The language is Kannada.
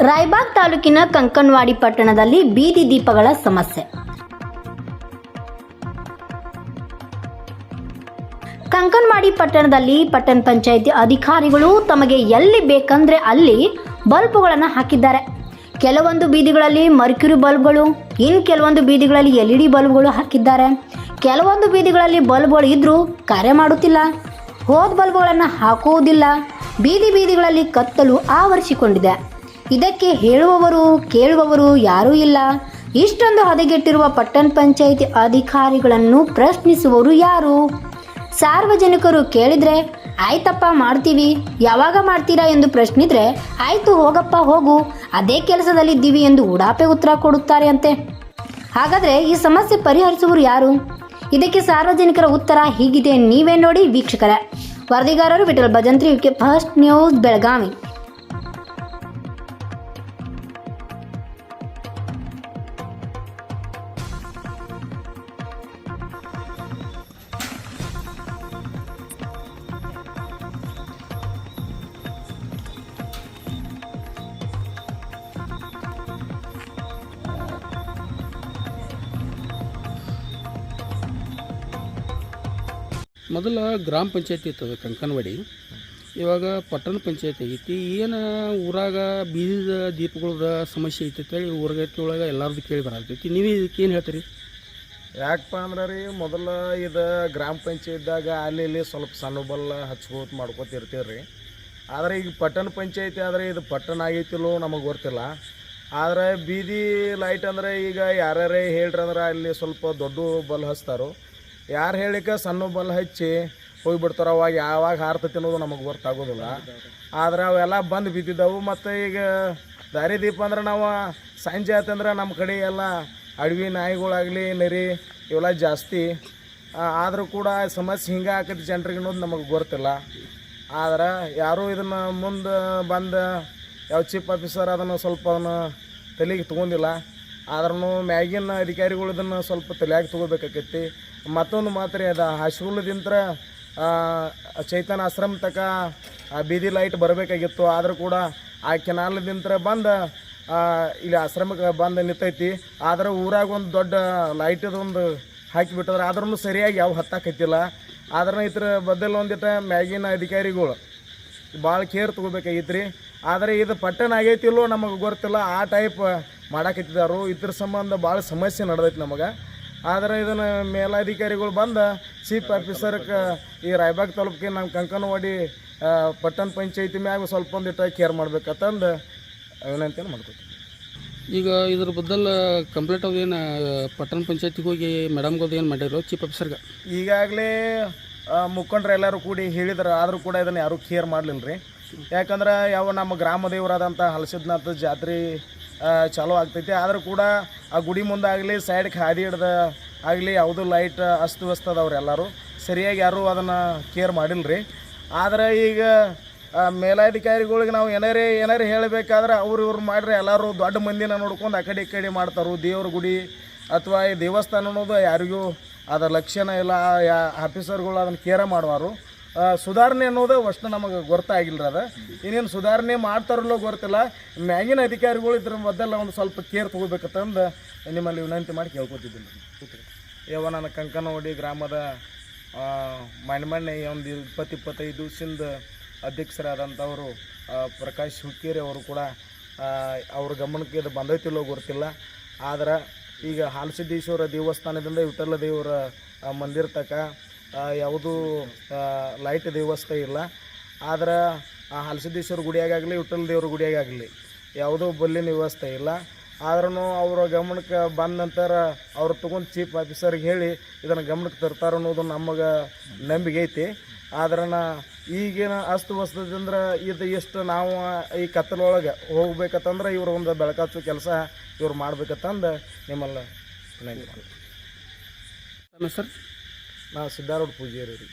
ರಾಯಬಾಗ್ ತಾಲೂಕಿನ ಕಂಕನ್ವಾಡಿ ಪಟ್ಟಣದಲ್ಲಿ ಬೀದಿ ದೀಪಗಳ ಸಮಸ್ಯೆ. ಕಂಕನವಾಡಿ ಪಟ್ಟಣದಲ್ಲಿ ಪಟ್ಟಣ ಪಂಚಾಯಿತಿ ಅಧಿಕಾರಿಗಳು ತಮಗೆ ಎಲ್ಲಿ ಬೇಕಂದ್ರೆ ಅಲ್ಲಿ ಬಲ್ಬ್ಗಳನ್ನು ಹಾಕಿದ್ದಾರೆ. ಕೆಲವೊಂದು ಬೀದಿಗಳಲ್ಲಿ ಮರ್ಕ್ಯುರಿ ಬಲ್ಬ್ಗಳು ಇನ್ನು ಕೆಲವೊಂದು ಬೀದಿಗಳಲ್ಲಿ ಎಲ್ ಇ ಡಿ ಬಲ್ಬ್ಗಳು ಹಾಕಿದ್ದಾರೆ. ಕೆಲವೊಂದು ಬೀದಿಗಳಲ್ಲಿ ಬಲ್ಬ್ಗಳು ಇದ್ದರೂ ಕಾರ್ಯ ಮಾಡುತ್ತಿಲ್ಲ. ಹೋದ ಬಲ್ಬ್ಗಳನ್ನು ಹಾಕುವುದಿಲ್ಲ. ಬೀದಿ ಬೀದಿಗಳಲ್ಲಿ ಕತ್ತಲು ಆವರಿಸಿಕೊಂಡಿದೆ. ಇದಕ್ಕೆ ಹೇಳುವವರು, ಕೇಳುವವರು ಯಾರೂ ಇಲ್ಲ. ಇಷ್ಟೊಂದು ಹದಗೆಟ್ಟಿರುವ ಪಟ್ಟಣ ಪಂಚಾಯಿತಿ ಅಧಿಕಾರಿಗಳನ್ನು ಪ್ರಶ್ನಿಸುವವರು ಯಾರು? ಸಾರ್ವಜನಿಕರು ಕೇಳಿದ್ರೆ, ಆಯ್ತಪ್ಪ, ಮಾಡ್ತೀವಿ. ಯಾವಾಗ ಮಾಡ್ತೀರಾ? ಎಂದು ಪ್ರಶ್ನಿದ್ರೆ, ಆಯ್ತು, ಹೋಗಪ್ಪ, ಹೋಗು. ಅದೇ ಕೆಲಸದಲ್ಲಿದ್ದೀವಿ ಎಂದು ಉಡಾಪೆ ಉತ್ತರ ಕೊಡುತ್ತಾರೆ ಅಂತೆ. ಹಾಗಾದ್ರೆ ಈ ಸಮಸ್ಯೆ ಪರಿಹರಿಸುವರು ಯಾರು? ಇದಕ್ಕೆ ಸಾರ್ವಜನಿಕರ ಉತ್ತರ ಹೀಗಿದೆ ನೀವೇ ನೋಡಿ, ವೀಕ್ಷಕರ. ವರದಿಗಾರರು ವಿಠಲ್ ಭಜಂತ್ರಿ ಫಸ್ಟ್ ನ್ಯೂಸ್, ಬೆಳಗಾವಿ. ಮೊದಲ ಗ್ರಾಮ ಪಂಚಾಯತಿ ಇತ್ತು ಕಂಕನವಾಡಿ. ಇವಾಗ ಪಟ್ಟಣ ಪಂಚಾಯತಿ ಆಗೈತಿ ಏನು ಊರಾಗ ಬೀದಿದ ದೀಪಗಳ ಸಮಸ್ಯೆ ಐತಿ ಅಂತೇಳಿ ಊರಗತ್ತಿ ಒಳಗೆ ಎಲ್ಲರದ್ದು ಕೇಳಿ ಬರತೈತಿ ನೀವು ಇದಕ್ಕೆ ಏನು ಹೇಳ್ತೀರಿ? ಯಾಕಪ್ಪ ಅಂದ್ರೆ ರೀ, ಮೊದಲ ಇದು ಗ್ರಾಮ ಪಂಚಾಯತ್ದಾಗ ಅಲ್ಲಿ ಇಲ್ಲಿ ಸ್ವಲ್ಪ ಸಣ್ಣ ಬಲ್ಲ ಹಚ್ಕೋತ ಮಾಡ್ಕೋತ ರೀ. ಆದರೆ ಈಗ ಪಟ್ಟಣ ಪಂಚಾಯತಿ ಆದರೆ ಇದು ಪಟ್ಟಣ ಆಗೈತಿಲ್ಲೋ ನಮಗೆ ಗೊತ್ತಿಲ್ಲ. ಆದರೆ ಬೀದಿ ಲೈಟ್ ಅಂದ್ರೆ ಈಗ ಯಾರ್ಯಾರೇ ಹೇಳ್ರಿ ಅಂದ್ರೆ ಅಲ್ಲಿ ಸ್ವಲ್ಪ ದೊಡ್ಡ ಬಲ್ ಹಚ್ತಾರೋ ಯಾರು ಹೇಳಿಕ ಸಣ್ಣ ಬಲ್ ಹಚ್ಚಿ ಹೋಗಿಬಿಡ್ತಾರೆ ಅವಾಗ ಯಾವಾಗ ಹಾರ್ತತಿ ಅನ್ನೋದು ನಮಗೆ ಗೊತ್ತಾಗೋದಿಲ್ಲ. ಆದ್ರೆ ಅವೆಲ್ಲ ಬಂದು ಬಿದ್ದಿದ್ದವು ಮತ್ತು ಈಗ ದಾರಿ ದೀಪ ಅಂದ್ರೆ ನಾವು ಸಂಜೆ ಆತಂದ್ರೆ ನಮ್ಮ ಕಡೆ ಎಲ್ಲ ಅಡವಿ ನಾಯಿಗಳಾಗಲಿ, ನರಿ ಇವೆಲ್ಲ ಜಾಸ್ತಿ. ಆದರೂ ಕೂಡ ಸಮಸ್ಯೆ ಹಿಂಗೆ ಹಾಕತಿ ಜನರಿಗೆ ಅನ್ನೋದು ನಮಗೆ ಗೊತ್ತಿಲ್ಲ. ಆದ್ರೆ ಯಾರೂ ಇದನ್ನು ಮುಂದೆ ಬಂದು ಯಾವ ಚೀಫ್ ಆಫೀಸರ್ ಅದನ್ನು ಸ್ವಲ್ಪ ಅದನ್ನು ತಲೆಗೆ ತೊಗೊಂಡಿಲ್ಲ. ಆದ್ರೂ ಮ್ಯಾಗಿನ ಅಧಿಕಾರಿಗಳು ಇದನ್ನು ಸ್ವಲ್ಪ ತಲೆಯಾಗಿ ತೊಗೋಬೇಕಾಕೈತಿ. ಮತ್ತೊಂದು ಮಾತ್ರ ಅದು ಹಸ್ಗುಲದಿಂತ್ರ ಚೈತನ್ಯ ಆಶ್ರಮ ತಕ ಬೀದಿ ಲೈಟ್ ಬರಬೇಕಾಗಿತ್ತು. ಆದರೂ ಕೂಡ ಆ ಕೆನಾಲದಿಂತ್ರ ಬಂದು ಇಲ್ಲಿ ಆಶ್ರಮಕ್ಕೆ ಬಂದು ನಿಂತೈತಿ. ಆದ್ರೆ ಊರಾಗ ಒಂದು ದೊಡ್ಡ ಲೈಟದೊಂದು ಹಾಕಿಬಿಟ್ಟದ್ರೆ ಆದ್ರೂ ಸರಿಯಾಗಿ ಯಾವ ಹತ್ತಾಕೈತಿಲ್ಲ ಆದ್ರೆ ಇದ್ರ ಬದಲು ಒಂದಿಟ ಮ್ಯಾಗಿನ ಅಧಿಕಾರಿಗಳು ಭಾಳ ಕೇರ್ ತೊಗೋಬೇಕಾಗಿತ್ತು ಆದರೆ ಇದು ಪಟ್ಟಣ ಆಗೈತಿಲ್ಲೋ ನಮಗೆ ಗೊತ್ತಿಲ್ಲ. ಆ ಟೈಪ್ ಮಾಡಾಕತ್ತಿದ್ದಾರು ಇದ್ರ ಸಂಬಂಧ ಭಾಳ ಸಮಸ್ಯೆ ನಡೆದೈತಿ ನಮಗೆ. ಆದರೆ ಇದನ್ನು ಮೇಲಾಧಿಕಾರಿಗಳು ಬಂದು ಚೀಫ್ ಆಫೀಸರ್ಗೆ ಈ ರಾಯಬಾಗ್ ತಾಲೂಕಿಗೆ ನಮ್ಮ ಕಂಕನವಾಡಿ ಪಟ್ಟಣ ಪಂಚಾಯತಿ ಮ್ಯಾಗ ಸ್ವಲ್ಪ ಒಂದಿಟ್ಟು ಕೇರ್ ಮಾಡ್ಬೇಕಂತಂದು ವಿನಂತಿಯನ್ನು ಮಾಡ್ಕೊತೀವಿ. ಈಗ ಇದ್ರ ಬದಲು ಕಂಪ್ಲೇಂಟ್ ಆಗಿ ಏನು ಪಟ್ಟಣ ಪಂಚಾಯತಿಗೆ ಹೋಗಿ ಮೇಡಮ್ಗೋದು ಏನು ಮಾಡಿರೋ ಚೀಫ್ ಆಫೀಸರ್ಗೆ ಈಗಾಗಲೇ ಮುಖಂಡ್ರೆ ಎಲ್ಲರೂ ಕೂಡಿ ಹೇಳಿದ್ರು ಆದರೂ ಕೂಡ ಇದನ್ನು ಯಾರೂ ಕೇರ್ ಮಾಡಲಿಲ್ಲ ರೀ ಯಾಕಂದ್ರೆ ಯಾವ ನಮ್ಮ ಗ್ರಾಮ ದೇವರಾದಂಥ ಹಲಸಿದ್ನಾಥ ಜಾತ್ರೆ ಚಾಲೂ ಆಗ್ತೈತಿ. ಆದರೂ ಕೂಡ ಆ ಗುಡಿ ಮುಂದೆ ಆಗಲಿ ಸೈಡ್ಗೆ ಹಾದಿ ಹಿಡ್ದ ಆಗಲಿ, ಯಾವುದು ಲೈಟ್ ಅಸ್ತವ್ಯಸ್ತ ಸರಿಯಾಗಿ ಯಾರೂ ಅದನ್ನು ಕೇರ್ ಮಾಡಿಲ್ಲ ರೀ ಆದರೆ ಈಗ ಮೇಲಾಧಿಕಾರಿಗಳಿಗೆ ನಾವು ಏನಾರೇ ಏನಾರೇ ಹೇಳಬೇಕಾದ್ರೆ ಅವ್ರು ಇವ್ರು ಮಾಡ್ರೆ ಎಲ್ಲರೂ ದೊಡ್ಡ ಮಂದಿನ ನೋಡ್ಕೊಂಡು ಆ ಕಡೆ ಈ ಕಡೆ ಮಾಡ್ತಾರೆ. ದೇವ್ರ ಗುಡಿ ಅಥವಾ ಈ ದೇವಸ್ಥಾನ ಅನ್ನೋದು ಯಾರಿಗೂ ಅದರ ಲಕ್ಷಣ ಇಲ್ಲ. ಯಾ ಆಫೀಸರ್ಗಳು ಅದನ್ನು ಕೇರ ಮಾಡುವಾರು. ಸುಧಾರಣೆ ಅನ್ನೋದು ಅಷ್ಟು ನಮಗೆ ಗೊತ್ತಾಗಿಲ್ಲ ಅದ. ಇನ್ನೇನು ಸುಧಾರಣೆ ಮಾಡ್ತಾರಲ್ಲೋ ಗೊತ್ತಿಲ್ಲ. ಮ್ಯಾಗಿನ ಅಧಿಕಾರಿಗಳು ಇದ್ರ ಮೊದಲೆಲ್ಲ ಒಂದು ಸ್ವಲ್ಪ ಕೇರ್ ತೊಗೋಬೇಕಂತಂದು ನಿಮ್ಮಲ್ಲಿ ವಿನಂತಿ ಮಾಡಿ ಕೇಳ್ಕೊತಿದ್ದೀನಿ. ಯಾವ ನನ್ನ ಕಂಕನವಾಡಿ ಗ್ರಾಮದ ಮಣ್ಣೆ ಮೊನ್ನೆ ಒಂದು ಇಪ್ಪತ್ತು ಇಪ್ಪತ್ತೈದು ದಿವಸದಿಂದ ಅಧ್ಯಕ್ಷರಾದಂಥವರು ಪ್ರಕಾಶ್ ಹುಕ್ಕೇರಿ ಅವರು ಕೂಡ ಅವ್ರ ಗಮನಕ್ಕೆ ಇದು ಬಂದೈತಿಲ್ಲೋ ಗೊತ್ತಿಲ್ಲ. ಆದ್ರೆ ಈಗ ಹಾಲಸಿದ್ದೇಶ್ವರ ದೇವಸ್ಥಾನದಿಂದ ವಿಠಲ ದೇವರ ಮಂದಿರ ತಕ ಆ, ಯಾವುದೂ ಲೈಟ್ ವ್ಯವಸ್ಥೆ ಇಲ್ಲ. ಆದ್ರೆ ಆ ಹಲಸಿದ್ದೇಶ್ವರ ಗುಡಿಯಾಗಲಿ ವಿಠಲ್ ದೇವ್ರ ಗುಡಿಯಾಗಲಿ ಯಾವುದೂ ಬಲ್ಲಿನ ವ್ಯವಸ್ಥೆ ಇಲ್ಲ. ಆದ್ರೂ ಅವರ ಗಮನಕ್ಕೆ ಬಂದ ನಂತರ ಅವ್ರು ತೊಗೊಂಡು ಚೀಫ್ ಆಫೀಸರ್ಗೆ ಹೇಳಿ ಇದನ್ನು ಗಮನಕ್ಕೆ ತರ್ತಾರೆ ಅನ್ನೋದು ನಮಗೆ ನಂಬಿಕೆ ಐತಿ. ಆದ್ರೆ ನಾ ಈಗಿನ ಅಸ್ತವ್ಯಸ್ತದಿಂದ ಇದು ಎಷ್ಟು ನಾವು ಈ ಕತ್ತಲೊಳಗೆ ಹೋಗ್ಬೇಕಂತಂದ್ರೆ ಇವರು ಒಂದು ಬೆಳಕಾಚು ಕೆಲಸ ಇವ್ರು ಮಾಡ್ಬೇಕಂತಂದು ನಿಮ್ಮಲ್ಲ ಸರ್ ನಾ ಸಿದ್ಧಾರೂಢ ಪೂಜಾರಿ ರೀ